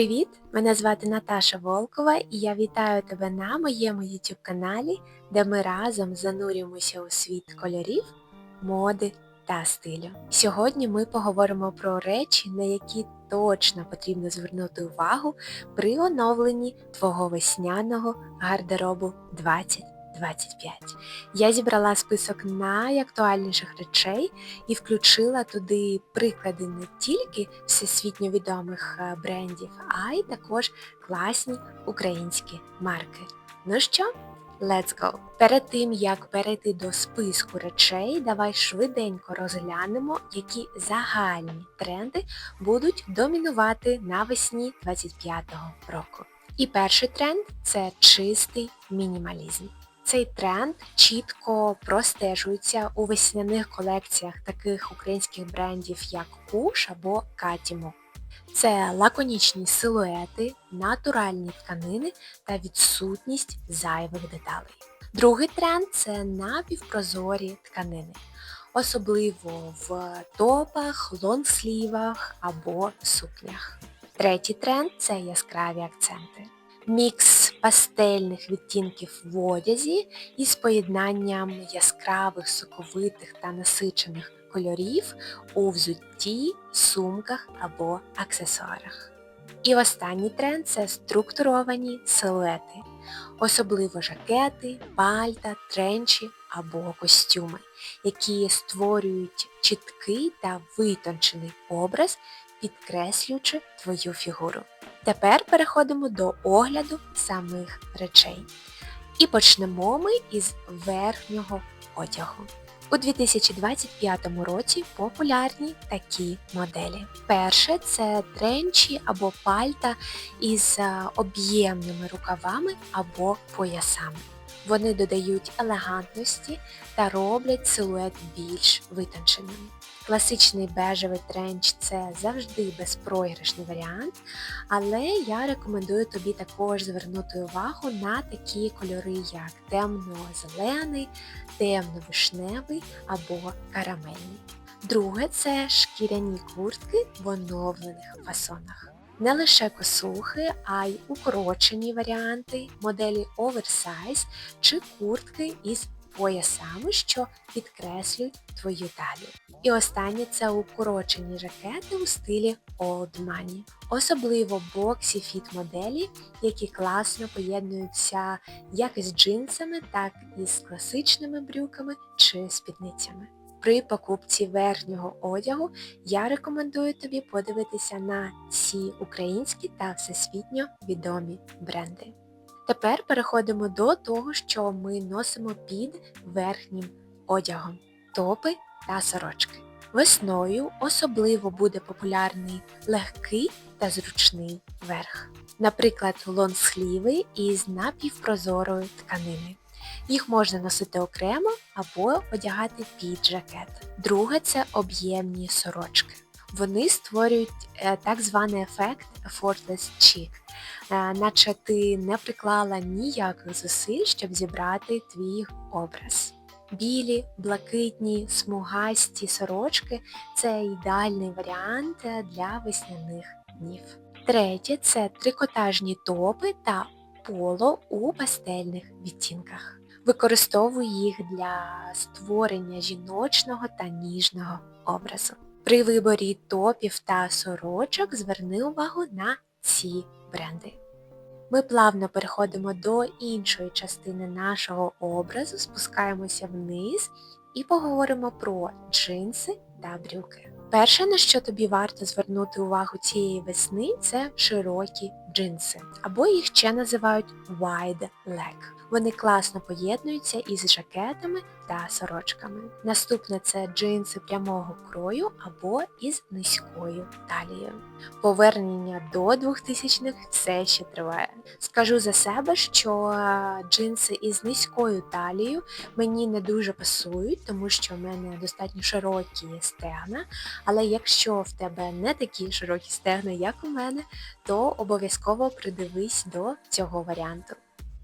Привіт! Мене звати Наташа Волкова і я вітаю тебе на моєму YouTube каналі, де ми разом занурюємося у світ кольорів, моди та стилю. Сьогодні ми поговоримо про речі, на які точно потрібно звернути увагу при оновленні твого весняного гардеробу 2025. Я зібрала список найактуальніших речей і включила туди приклади не тільки всесвітньо відомих е, брендів, а й також класні українські марки. Ну що, let's go! Перед тим, як перейти до списку речей, давай швиденько розглянемо, які загальні тренди будуть домінувати навесні 25-го року. І перший тренд це чистий мінімалізм. Цей тренд чітко простежується у весняних колекціях таких українських брендів, як Куш або Катімо. Це лаконічні силуети, натуральні тканини та відсутність зайвих деталей. Другий тренд це напівпрозорі тканини, особливо в топах, лонгслівах або сукнях. Третій тренд це яскраві акценти. Мікс пастельних відтінків в одязі із поєднанням яскравих, соковитих та насичених кольорів у взутті, сумках або аксесуарах. І останній тренд це структуровані силуети, особливо жакети, пальта, тренчі або костюми, які створюють чіткий та витончений образ, підкреслюючи твою фігуру. Тепер переходимо до огляду самих речей. І почнемо ми із верхнього одягу. У 2025 році популярні такі моделі. Перше це тренчі або пальта із е, об'ємними рукавами або поясами. Вони додають елегантності та роблять силует більш витонченим. Класичний бежевий тренч це завжди безпроіграшний варіант, але я рекомендую тобі також звернути увагу на такі кольори, як темно-зелений, темно-вишневий або карамельний. Друге це шкіряні куртки в оновлених фасонах. Не лише косухи, а й укорочені варіанти, моделі оверсайз чи куртки із поясами, що підкреслюють твою талію. І останнє це укорочені жакети у стилі Old Money. Особливо боксі фіт моделі, які класно поєднуються як із джинсами, так і з класичними брюками чи спідницями. При покупці верхнього одягу я рекомендую тобі подивитися на ці українські та всесвітньо відомі бренди. Тепер переходимо до того, що ми носимо під верхнім одягом топи та сорочки. Весною особливо буде популярний легкий та зручний верх. Наприклад, лонсхліви із напівпрозорою тканини. Їх можна носити окремо або одягати під жакет. Друге це об'ємні сорочки. Вони створюють е, так званий ефект effortless chic, наче ти не приклала ніяких зусиль, щоб зібрати твій образ. Білі, блакитні, смугасті сорочки це ідеальний варіант для весняних днів. Третє це трикотажні топи та поло у пастельних відтінках. Використовуй їх для створення жіночного та ніжного образу. При виборі топів та сорочок зверни увагу на ці бренди. Ми плавно переходимо до іншої частини нашого образу, спускаємося вниз і поговоримо про джинси та брюки. Перше, на що тобі варто звернути увагу цієї весни, це широкі джинси, або їх ще називають wide leg. Вони класно поєднуються із жакетами та сорочками. Наступне це джинси прямого крою або із низькою талією. Повернення до 2000-х все ще триває. Скажу за себе, що е, джинси із низькою талією мені не дуже пасують, тому що в мене достатньо широкі стегна, але якщо в тебе не такі широкі стегна, як у мене, то обов'язково придивись до цього варіанту.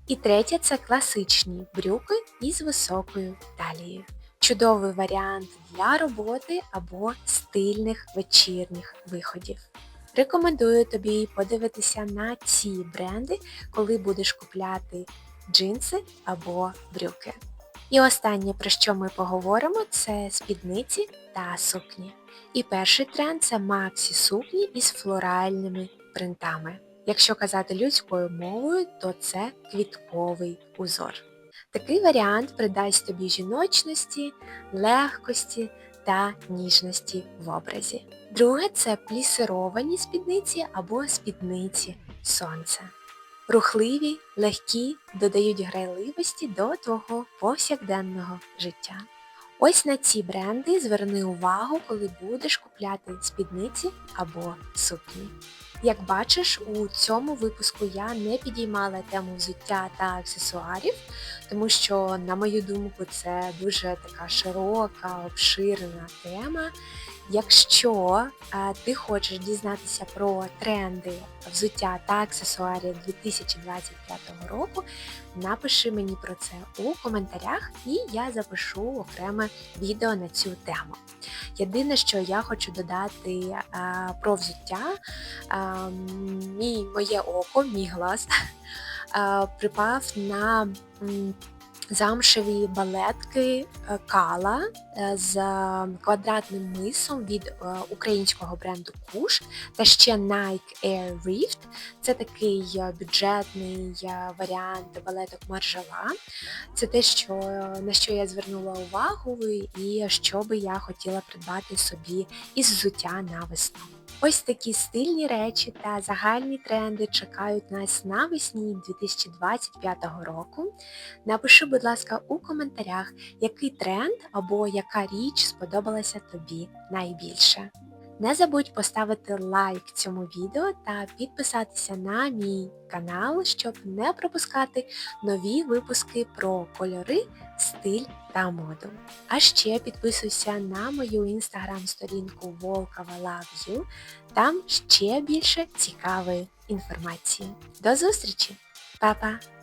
І третє це класичні брюки із високою талією. Чудовий варіант для роботи або стильних вечірніх виходів. Рекомендую тобі подивитися на ці бренди, коли будеш купляти джинси або брюки. І останнє, про що ми поговоримо, це спідниці та сукні. І перший тренд це максі сукні із флоральними принтами. Якщо казати людською мовою, то це квітковий узор. Такий варіант придасть тобі жіночності, легкості та ніжності в образі. Друге це плісировані спідниці або спідниці сонце. Рухливі, легкі, додають грайливості до твого повсякденного життя. Ось на ці бренди зверни увагу, коли будеш купляти спідниці або сукні. Як бачиш, у цьому випуску я не підіймала тему взуття та аксесуарів, тому що, на мою думку, це дуже така широка, обширна тема. Якщо а, ти хочеш дізнатися про тренди взуття та аксесуарів 2025 року, напиши мені про це у коментарях і я запишу окреме відео на цю тему. Єдине, що я хочу додати а, про взуття, а, мій, моє око, мій глаз припав на замшеві балетки е, Кала е, з квадратним мисом від е, українського бренду Kush та ще Nike Air Rift. Це такий бюджетний варіант балеток Маржела. Це те, що, на що я звернула увагу і що би я хотіла придбати собі із взуття на весну. Ось такі стильні речі та загальні тренди чекають нас навесні 2025 року. Напиши, будь ласка, у коментарях, який тренд або яка річ сподобалася тобі найбільше. Не забудь поставити лайк цьому відео та підписатися на мій канал, щоб не пропускати нові випуски про кольори, стиль та моду. А ще підписуйся на мою інстаграм-сторінку Волкова Love там ще більше цікавої інформації. До зустрічі! Па-па!